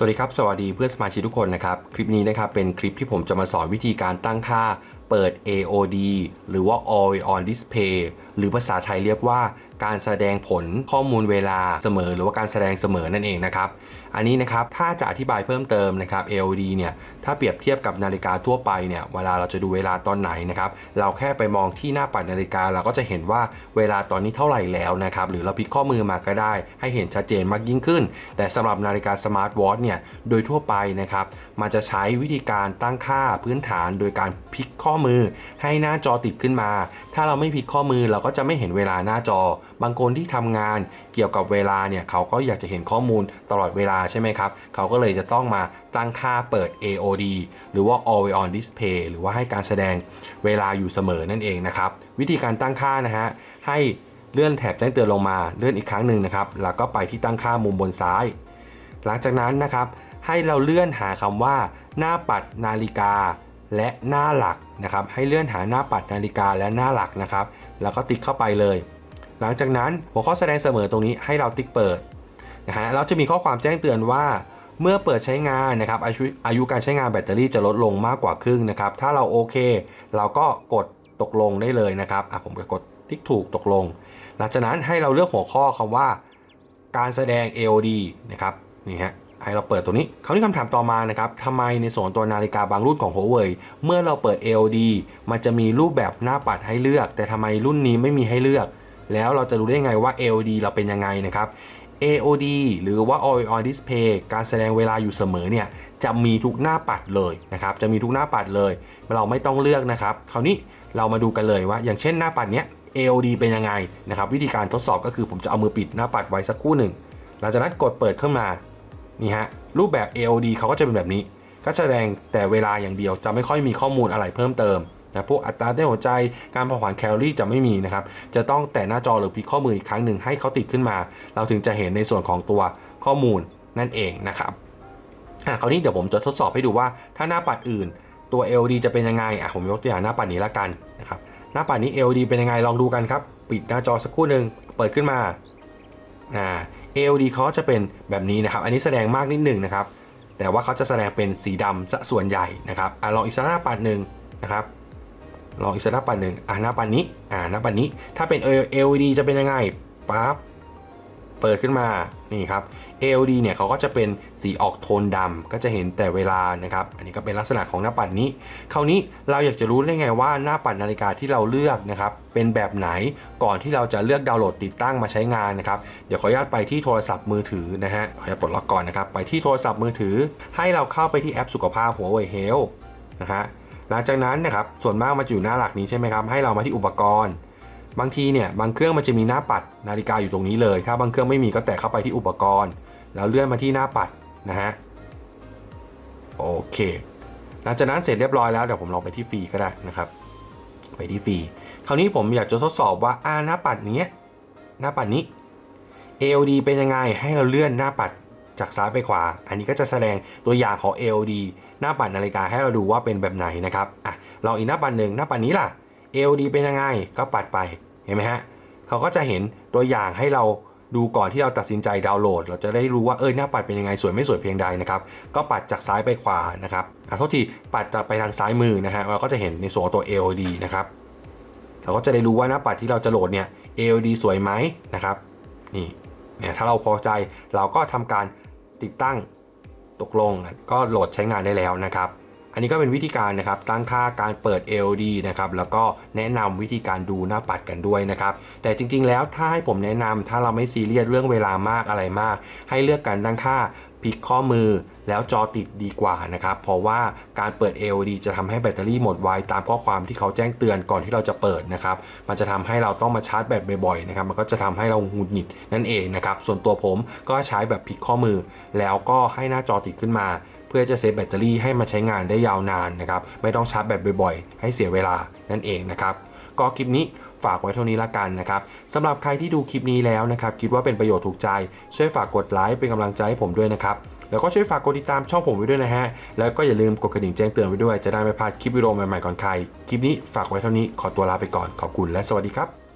สวัสดีครับ สวัสดีเพื่อนสมาชิกทุกคนนะครับ คลิปนี้นะครับเป็นคลิปที่ผมจะมาสอนวิธีการตั้งค่า เปิด AOD หรือว่า Always on Display หรือภาษาไทยเรียกว่าการแสดงผลข้อมูลเวลาเสมอ หรือว่าการแสดงเสมอนั่นเองนะครับ อันนี้นะครับถ้าจะอธิบายเพิ่มเติมนะครับ AOD เนี่ยถ้าเปรียบเทียบกับนาฬิกาทั่วไปเนี่ยเวลาเราจะดูเวลาตอนไหนนะครับเราแค่ไปมองที่หน้าปัดนาฬิกาเราก็จะเห็นว่าเวลาตอนนี้เท่าไหร่แล้วนะครับหรือเราพลิกข้อมือมาก็ได้ ให้เห็นชัดเจนมากยิ่งขึ้น แต่สำหรับนาฬิกาสมาร์ทวอทเนี่ยโดยทั่วไปนะครับมันจะใช้วิธีการตั้งค่าพื้นฐาน โดยการพลิกข้อมือ ให้หน้าจอติดขึ้นมา ถ้าเราไม่พลิกข้อมือเราก็จะไม่เห็นเวลาหน้าจอ บางคนที่ทำงานเกี่ยวกับเวลาเนี่ยเขาก็อยากจะเห็นข้อมูลตลอดเวลาใช่ไหมครับ เขาก็เลยจะต้องมาตั้งค่าเปิด AOD หรือว่า Always on Display หรือว่าให้การแสดงเวลาอยู่เสมอนั่นเองนะครับวิธีการตั้งค่านะฮะให้เลื่อนแถบแจ้งเตือนลงมาเลื่อนอีกครั้งหนึ่งนะครับแล้วก็ไปที่ตั้งค่ามุมบนซ้าย หลังจากนั้นนะครับให้เราเลื่อนหาคำว่าหน้าปัดนาฬิกา และหน้าหลักนะครับ ให้เลื่อนหาหน้าปัดนาฬิกาและหน้าหลักนะครับ แล้วก็ติ๊กเข้าไปเลย หลังจากนั้นหัวข้อแสดงเสมอตรงนี้ให้เราติ๊กเปิดนะฮะเราจะมีข้อความแจ้งเตือนว่า เมื่อเปิดใช้งานนะครับอายุอายุการใช้งานแบตเตอรี่จะลดลงมากกว่าครึ่งนะครับ ถ้าเราโอเค เราก็กดตกลงได้เลยนะครับอะผมจะกดติ๊กถูกตกลง หลังจากนั้นให้เราเลือกหัวข้อคำว่า การแสดง AOD นะครับนี่ฮะ ให้เราเปิดตัวนี้คราวนี้คำถามต่อมานะครับทำไมในส่วนตัวนาฬิกาบางรุ่นของ Huawei เมื่อเราเปิด AOD มันจะมีรูปแบบหน้าปัดให้เลือก แต่ทำไมรุ่นนี้ไม่มีให้เลือก แล้วเราจะรู้ได้ไงว่า AOD เราเป็นยังไงนะครับ AOD หรือว่า Always on Display การแสดงเวลาอยู่เสมอเนี่ยจะมีทุกหน้าปัดเลยนะครับ จะมีทุกหน้าปัดเลย เราไม่ต้องเลือกนะครับ คราวนี้เรามาดูกันเลยว่า อย่างเช่นหน้าปัดเนี้ย AOD เป็นยังไงนะครับ วิธีการทดสอบก็คือผมจะเอามือปิดหน้าปัดไว้สักครู่หนึ่ง หลังจากนั้นกดเปิดขึ้นมา นี่ฮะรูปแบบ AOD เขาก็จะเป็นแบบนี้ ก็แสดงแต่เวลาอย่างเดียวจะไม่ค่อยมีข้อมูลอะไรเพิ่มเติมนะพวกอัตราเต้นหัวใจการเผาผลาญแคลอรี่จะไม่มีนะครับ จะต้องแต่หน้าจอหรือพลิกข้อมืออีกครั้งหนึ่งให้เขาติดขึ้นมา เราถึงจะเห็นในส่วนของตัวข้อมูลนั่นเองนะครับอะคราวนี้เดี๋ยวผมจะทดสอบให้ดูว่าถ้าหน้าปัดอื่นตัว LD จะเป็นยังไงอะผมยกตัวอย่างหน้าปัดนี้ละกันนะครับหน้าปัดนี้ LD เป็นยังไงลองดูกันครับ ปิดหน้าจอสักครู่หนึ่งเปิดขึ้นมาอ่า ALD เขาจะเป็นแบบนี้นะครับ อันนี้แสดงมากนิดหนึ่งนะครับ แต่ว่าเขาจะแสดงเป็นสีดำซะส่วนใหญ่นะครับอลองอีกสักหน้าปัดหนึ่งนะครับ ลองอีกสักหน้าปัดหนึ่งอ่าหน้าปัดนี้ อ่าหน้าปัดนี้ ถ้าเป็น LED จะเป็นยังไงปั๊บ เปิดขึ้นมานี่ครับ LED เนี่ยเขาก็จะเป็นสีออกโทนดำก็จะเห็นแต่เวลานะครับ อันนี้ก็เป็นลักษณะของหน้าปัดนี้ คราวนี้เราอยากจะรู้ได้ไงว่าหน้าปัดนาฬิกาที่เราเลือกนะครับ เป็นแบบไหนก่อนที่เราจะเลือกดาวน์โหลดติดตั้งมาใช้งานนะครับ เดี๋ยวขออนุญาตไปที่โทรศัพท์มือถือนะฮะขออนุญาตปลดล็อกก่อนนะครับ ไปที่โทรศัพท์มือถือ ให้เราเข้าไปที่แอปสุขภาพ Huawei Health นะฮะหลังจากนั้นนะครับส่วนมากมันจะอยู่หน้าหลักนี้ใช่ไหมครับให้เรามาที่อุปกรณ์ บางทีเนี่ยบางเครื่องมันจะมีหน้าปัดนาฬิกาอยู่ตรงนี้เลย ถ้าบางเครื่องไม่มีก็แตะเข้าไปที่อุปกรณ์ แล้วเลื่อนมาที่หน้าปัดนะฮะโอเค หลังจากนั้นเสร็จเรียบร้อยแล้วเดี๋ยวผมลองไปที่ฟรีก็ได้นะครับ ไปที่ฟรีคราวนี้ผมอยากจะทดสอบว่าอ่าหน้าปัดนี้หน้าปัดนี้ AOD เป็นยังไงให้เราเลื่อนหน้าปัดจากซ้ายไปขวา อันนี้ก็จะแสดงตัวอย่างของ AOD หน้าปัดนาฬิกาให้เราดูว่าเป็นแบบไหนนะครับอะลองอีกหน้าปัดหนึ่งหน้าปัดนี้ล่ะ AOD เป็นยังไงก็ปัดไป เห็นไหมฮะเขาก็จะเห็นตัวอย่างให้เราดูก่อนที่เราตัดสินใจดาวน์โหลด เราจะได้รู้ว่าเออหน้าปัดเป็นยังไงสวยไม่สวยเพียงใดนะครับก็ปัดจากซ้ายไปขวานะครับอะโทษทีปัดจากไปทางซ้ายมือนะฮะเราก็จะเห็นในส่วนตัว AOD นะครับเราก็จะได้รู้ว่าหน้าปัดที่เราจะโหลดเนี่ย AOD สวยไหมนะครับนี่เนี่ยถ้าเราพอใจเราก็ทำการติดตั้งตกลงก็โหลดใช้งานได้แล้วนะครับ อันนี้ก็เป็นวิธีการนะครับตั้งค่าการเปิด LD นะครับแล้วก็แนะนำวิธีการดูหน้าปัดกันด้วยนะครับแต่จริง ๆ แล้วถ้าให้ผมแนะนำถ้าเราไม่ซีเรียสเรื่องเวลามากอะไรมาก ให้เลือกการตั้งค่าพลิกข้อมือแล้วจอติดดีกว่านะครับ เพราะว่าการเปิด AOD จะทำให้แบตเตอรี่หมดไวตามข้อความที่เขาแจ้งเตือนก่อนที่เราจะเปิดนะครับ มันจะทำให้เราต้องมาชาร์จแบตบ่อยๆนะครับ มันก็จะทำให้เราหงุดหงิดนั่นเองนะครับ ส่วนตัวผมก็ใช้แบบพลิกข้อมือ แล้วก็ให้หน้าจอติดขึ้นมา เพื่อจะเซฟแบตเตอรี่ให้มาใช้งานได้ยาวนานนะครับไม่ต้องชาร์จแบตบ่อยๆ ให้เสียเวลานั่นเองนะครับก็คลิปนี้ฝากไว้เท่านี้ละกันนะครับสำหรับใครที่ดูคลิปนี้แล้วนะครับคิดว่าเป็นประโยชน์ถูกใจ ช่วยฝากกดไลค์เป็นกำลังใจให้ผมด้วยนะครับแล้วก็ช่วยฝากกดติดตามช่องผมไว้ด้วยนะฮะ แล้วก็อย่าลืมกดกระดิ่งแจ้งเตือนไว้ด้วย จะได้ไม่พลาดคลิปวิดีโอใหม่ๆก่อนใคร คลิปนี้ฝากไว้เท่านี้ ขอตัวลาไปก่อน ขอบคุณและสวัสดีครับ